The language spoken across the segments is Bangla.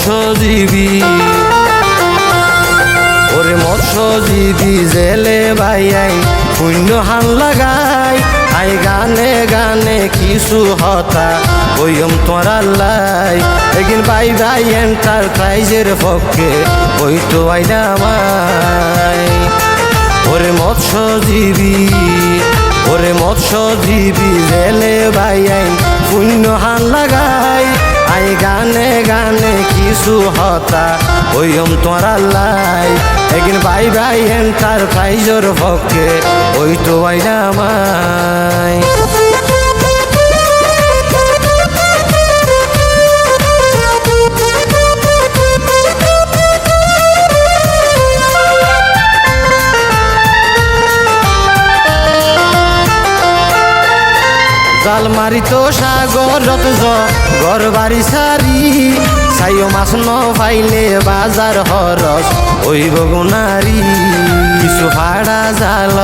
মৎস্যজীবী। ওরে মৎস্যজীবী জেলে বাইয়াই শূন্য হান লাগাই, আই গানে গানে কিছু হতা ওইম তোরাল্লাই একদিন বাই বাই এন্টারপ্রাইজের পক্ষে, ওই তো আইনা আমায়। ওরে মৎস্যজীবী ওরে মৎস্যজীবী জেলে বাইয়াই শূন্য হান লাগাই, আই গানে গানে কিছু হতা ওইম তোরাল্লাই একদিন বাই বাই এন্টারপ্রাইজের পক্ষে, ওই তো আইনা আমায় জাল মারি তো সাগরত জ ঘর বাড়ি সারি। চাইও মাছ ন পাইলে বাজার হরস ওই বগুনারি কিছু ভাড়া জাল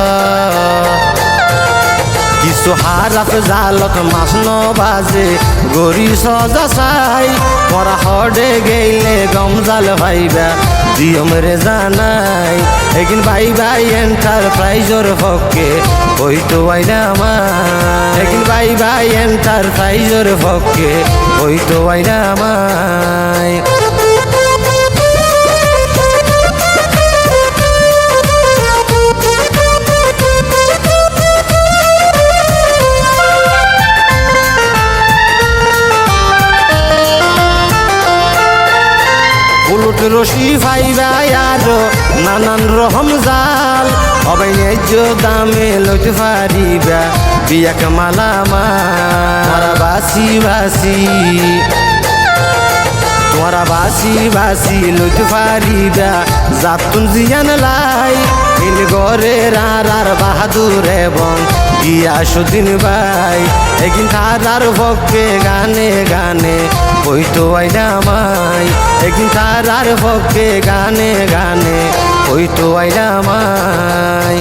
কিছু হারাত জালত মাছ ন বাজে গরি সজা মরা হডে গেলে গম জাল ভাইবা, দিয়ম রে জানাই একদিন বাই বাই এন্টারপ্রাইজর পক্ষে ওই তো আইনা একদিন বাই বাই এন্টারপ্রাইজর পক্ষে ওই তো আইনা উলুট রশি ভাইবা আর নানান রকম জাল। অবাই ন্যায্য দামে লইতে পারিবা বিয়াক মালা মারা বাসি বাসি তোরা বাসি বাসি লইতে পারিবা জাতুন জিয়ান লাই। ইল গরে রার আর বাহাদুর এবং গিয়াসুদ্দিন ভাই। একদিন তারার পক্ষে গানে গানে ওই তো আইনা আমায়। একদিন তারার পক্ষে গানে গানে ওই তো আইনা আমায়।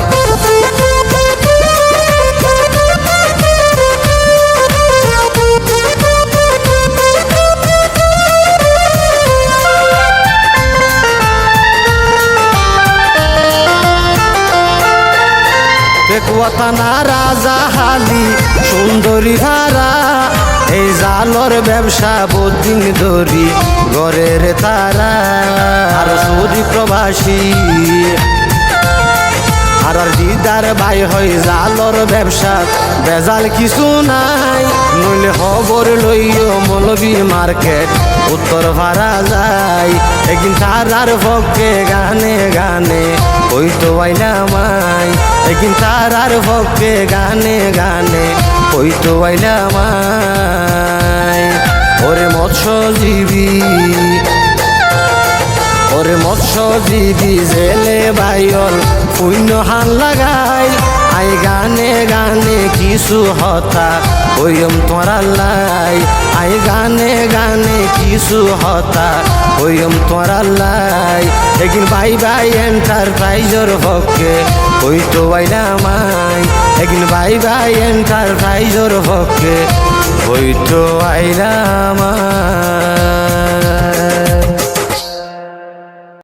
পেকুয়াতানা রাজা হালি, সুন্দরী ধারা এই জালর ব্যবসা বদিন ধরি ঘরের তারা। আর সৌদি প্রবাসী। আর দিদার বাই হয় জালর ব্যবসা বেজাল কিছু নাই। নইলে খবর লইও মলবি মার্কেট, উত্তর ভাড়া যায়। একদিন তারার পক্ষে গানে গানে ওই তো আইনা মাই। একদিন তারার পক্ষে গানে গানে ওই তো আইনা মাই ওরে মৎস্যজীবী ওরে মৎস্যজীবী জেলে বাইল শূন্য হান লাগাই। আই গানে গানে কিছু হতা ওইম তোরাল্লাই আই গানে গানে কিছু হতা ওইম তোরাল্লাই একদিন বাই বাই এন্টারপ্রাইজর পক্ষে ওই তো বাইনা মাই একদিন ভাই ভাই এন্টারপ্রাইজর পক্ষে ওই তো আইরা আমার